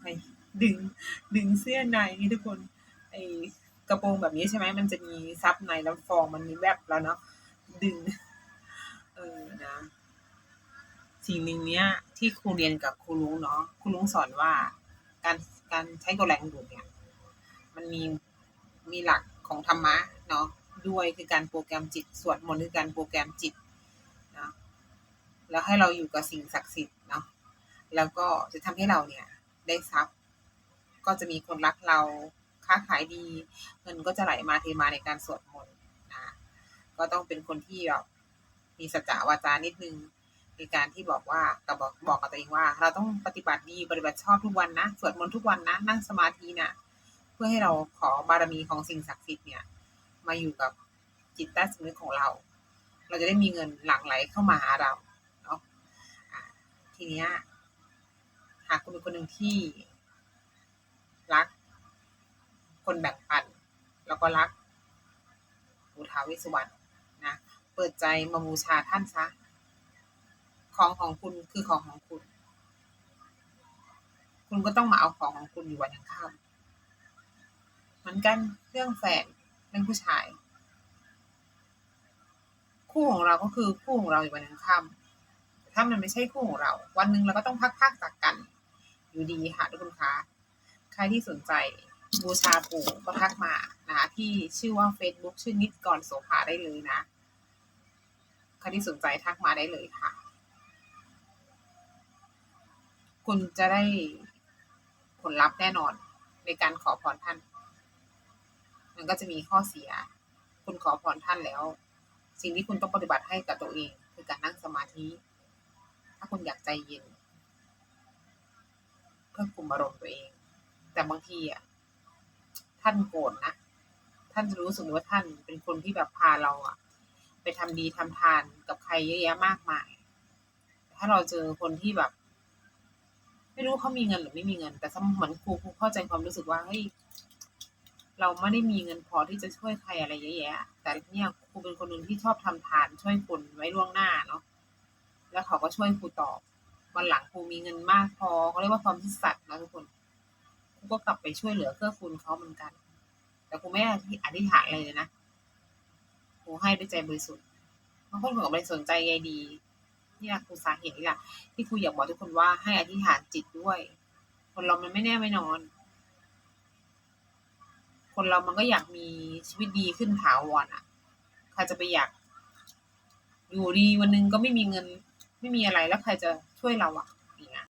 ไปดึงดึงเสื้อในนี่ทุกคนไอกระโปรงแบบนี้ใช่ไหมมันจะมีซับในแล้วฟองมันมีแวบแล้วเนาะดึง เออนะ สิ่งหนึ่งเนี้ย ที่ครูเรียนกับครูลุงเนาะครูลุงสอนว่าการการใช้กแรงดูดเนี่ย มันมีมีหลักของธรรมะเนาะด้วยคือการโปรแกรมจิตสวดมนต์คือการโปรแกรมจิตเนาะแล้วให้เราอยู่กับสิ่งศักดิ์สิทธิ์เนาะแล้วก็จะทำให้เราเนี่ย ได้ทรัพย์ ก็จะมีคนรักเราค้าขายดี เงินก็จะไหลมาเทมาในการสวดมนต์นะก็ต้องเป็นคนที่แบบมีสัจจะวาจานิดนึงในการที่บอกว่ากับบอกบอกกับตัวเองว่า เราต้องปฏิบัติดีปฏิบัติชอบทุกวันนะสวดมนต์ทุกวันนะนั่งสมาธินะเพื่อให้เราขอบารมีของสิ่งศักดิ์สิทธิ์เนี่ย มาอยู่กับจิตใต้สำนึกของเรา เราจะได้มีเงินหลั่งไหลเข้ามาหาเราเนาะทีเนี้ย หาคุณเป็นคนหนึ่งที่ รัก คนแบ่งปัน แล้วก็รักปู่ท้าวเวสสุวรรณนะ เปิดใจมาบูชาท่านเสียของของคุณคือของของคุณ คุณก็ต้องมาเอาของของคุณอยู่วันยังค่ำเหมือนกันเรื่องแฟนเรื่องผู้ชาย คู่ของเราก็คือคู่ของเราอยู่วันยังค่ำถ้ามันไม่ใช่คู่ของเรา วันหนึ่งเราก็ต้องพลัดพรากจากกัน อยู่ดีค่ะทุกคนคะใครที่สนใจบูชาปู่ก็ทักมานะคะที่ชื่อว่าเฟซบุ๊กชื่อนิดกรโสภาได้เลยนะใครที่สนใจทักมาได้เลยค่ะ คุณจะได้ผลลัพธ์แน่นอนในการขอพรท่าน มันก็จะมีข้อเสีย คุณขอพรท่านแล้ว สิ่งที่คุณต้องปฏิบัติให้กับตัวเอง คือการนั่งสมาธิ ถ้าคุณอยากใจเย็น พื่อคุมอารมณ์ตัวเอง แต่บางทีอะท่านโกรธนะท่านจะรู้สึกว่าท่านเป็นคนที่แบบพาเราอะ ไปทำดีทำทานกับใครเยอะแยะมากมาย ถ้าเราเจอคนที่แบบ ไม่รู้เขามีเงินหรือไม่มีเงิน แต่สำเหมือนครูครูเข้าใจความรู้สึกว่าเฮ้ยเราไม่ได้มีเงินพอที่จะช่วยใครอะไรเยอะแยะ แต่เนี่ยครูเป็นคนหนึ่งที่ชอบทำทานช่วยคนไว้ล่วงหน้าเนาะแล้วเขาก็ช่วยครูตอบ วันหลังครูมีเงินมากพอเขาเรียกว่าความซื่อสัตย์นะทุกคนครูก็กลับไปช่วยเหลือเกื้อกูลเขาเหมือนกัน แต่ครูไม่ได้อธิษฐานอะไรเลยนะครูให้ด้วยใจบริสุทธิ์บางคนเขาก็ไม่ได้สนใจใยดีนี่แหละคือสาเหตุนี่แหละที่ครูอยากบอกทุกคนว่าให้อธิษฐานจิตด้วย คนเรามันไม่แน่ไม่นอน คนเรามันก็อยากมีชีวิตดีขึ้นถาวรอะใครจะไปอยาก อยู่ดีวันหนึ่งก็ไม่มีเงิน ไม่มีอะไรแล้วใครจะ ช่วยเราอะดีนะ